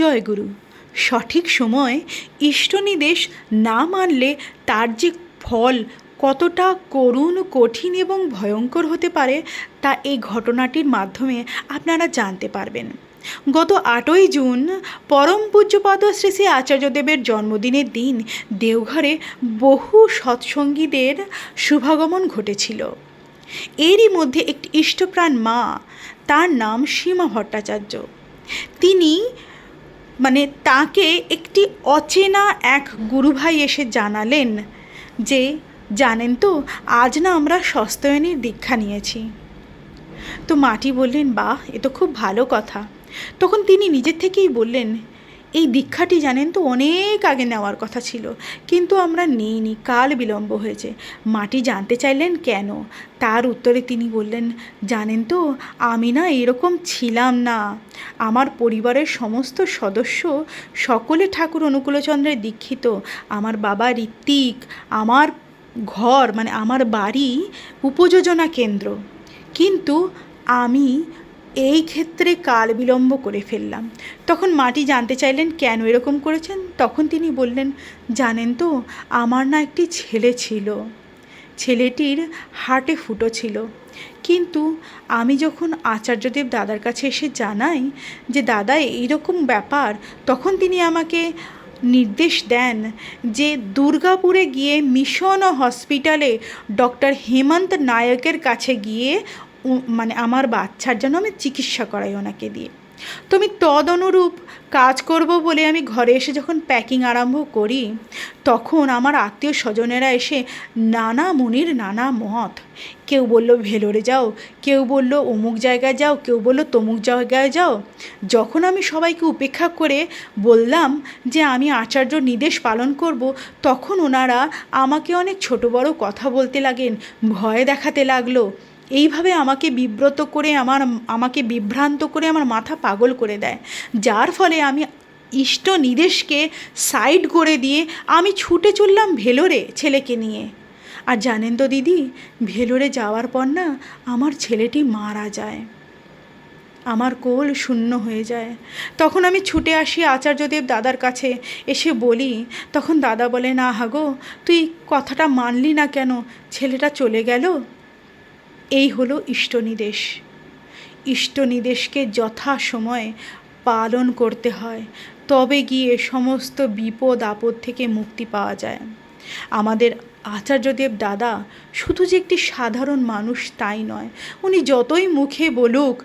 জয়গুরু সঠিক সময় ইষ্টনির্দেশ না মানলে তার যে ফল কতটা করুণ, কঠিন এবং ভয়ঙ্কর হতে পারে, তা এই ঘটনাটির মাধ্যমে আপনারা জানতে পারবেন। গত আটই জুন পরম পূজ্যপাদ শ্রী শ্রী আচার্যদেবের জন্মদিনের দিন দেওঘরে বহু সৎসঙ্গীদের শুভাগমন ঘটেছিল। এরই মধ্যে একটি ইষ্টপ্রাণ মা, তার নাম সীমা ভট্টাচার্য। তিনি মানে তাকে একটি অচেনা এক গুরুভাই এসে জানালেন যে, জানেন তো, আজ না আমরা সস্তয়নীর দীক্ষা নিয়েছি। তো মাটি বললেন, বাহ, এ তো খুব ভালো কথা। তখন তিনি নিজের থেকেই বললেন এই দীক্ষাটি জানেন তো অনেক আগে নেওয়ার কথা ছিল। কিন্তু আমরা নিইনি, কাল বিলম্ব হয়েছে। মাটি জানতে চাইলেন কেন? তার উত্তরে তিনি বললেন, জানেন তো, আমি না এরকম ছিলাম না। আমার পরিবারের সমস্ত সদস্য সকলে ঠাকুর অনুকূলচন্দ্রের দীক্ষিত। আমার বাবা ঋত্বিক, আমার ঘর মানে আমার বাড়ি উপযোজনা কেন্দ্র। কিন্তু আমি এই ক্ষেত্রে কাল বিলম্ব করে ফেললাম। তখন মাটি জানতে চাইলেন, কেন এরকম করেছেন? তখন তিনি বললেন, জানেন তো, আমার না একটি ছেলে ছিল। ছেলেটির হাটে ফুটো ছিল। কিন্তু আমি যখন আচার্যদেব দাদার কাছে এসে জানাই যে, দাদা, এইরকম ব্যাপার, তখন তিনি আমাকে নির্দেশ দেন যে, দুর্গাপুরে গিয়ে মিশন হসপিটালে ডক্টর হেমন্ত নায়কের কাছে গিয়ে মানে আমার বাচ্চার জন্য আমি চিকিৎসা করাই ওনাকে দিয়ে। তো আমি তদ অনুরূপ কাজ করব বলে আমি ঘরে এসে যখন প্যাকিং আরম্ভ করি, তখন আমার আত্মীয় স্বজনেরা এসে, নানা মুনির, নানা মত কেউ বলল, ভেলোরে যাও। কেউ বলল, অমুক জায়গায় যাও। কেউ বলল, তমুক জায়গায় যাও। যখন আমি সবাইকে উপেক্ষা করে বললাম যে আমি আচার্য নির্দেশ পালন করব, তখন ওনারা আমাকে অনেক ছোট বড় কথা বলতে লাগেন ভয় দেখাতে লাগল। এইভাবে আমাকে বিব্রত করে, আমার, আমাকে বিভ্রান্ত করে, আমার মাথা পাগল করে দেয়। যার ফলে আমি ইষ্ট নিদেশকে সাইড করে দিয়ে আমি ছুটে চললাম ভেলোরে ছেলেকে নিয়ে। আর জানেন তো দিদি, ভেলোরে যাওয়ার পর না আমার ছেলেটি মারা যায়। আমার কোল শূন্য হয়ে যায়। তখন আমি ছুটে আসি আচার্যদেব দাদার কাছে, এসে বলি, তখন দাদা বলে, না হাগো, তুই কথাটা মানলি না কেন? ছেলেটা চলে গেল? এই হলো ইষ্টনিদেশকে যথা যথাসময়ে পালন করতে হয়, তবে গিয়ে সমস্ত বিপদ আপদ থেকে মুক্তি পাওয়া যায়। আমাদের আচার্যদেব দাদা শুধু যে একটি সাধারণ মানুষ তাই নয়, উনি যতই মুখে বলুক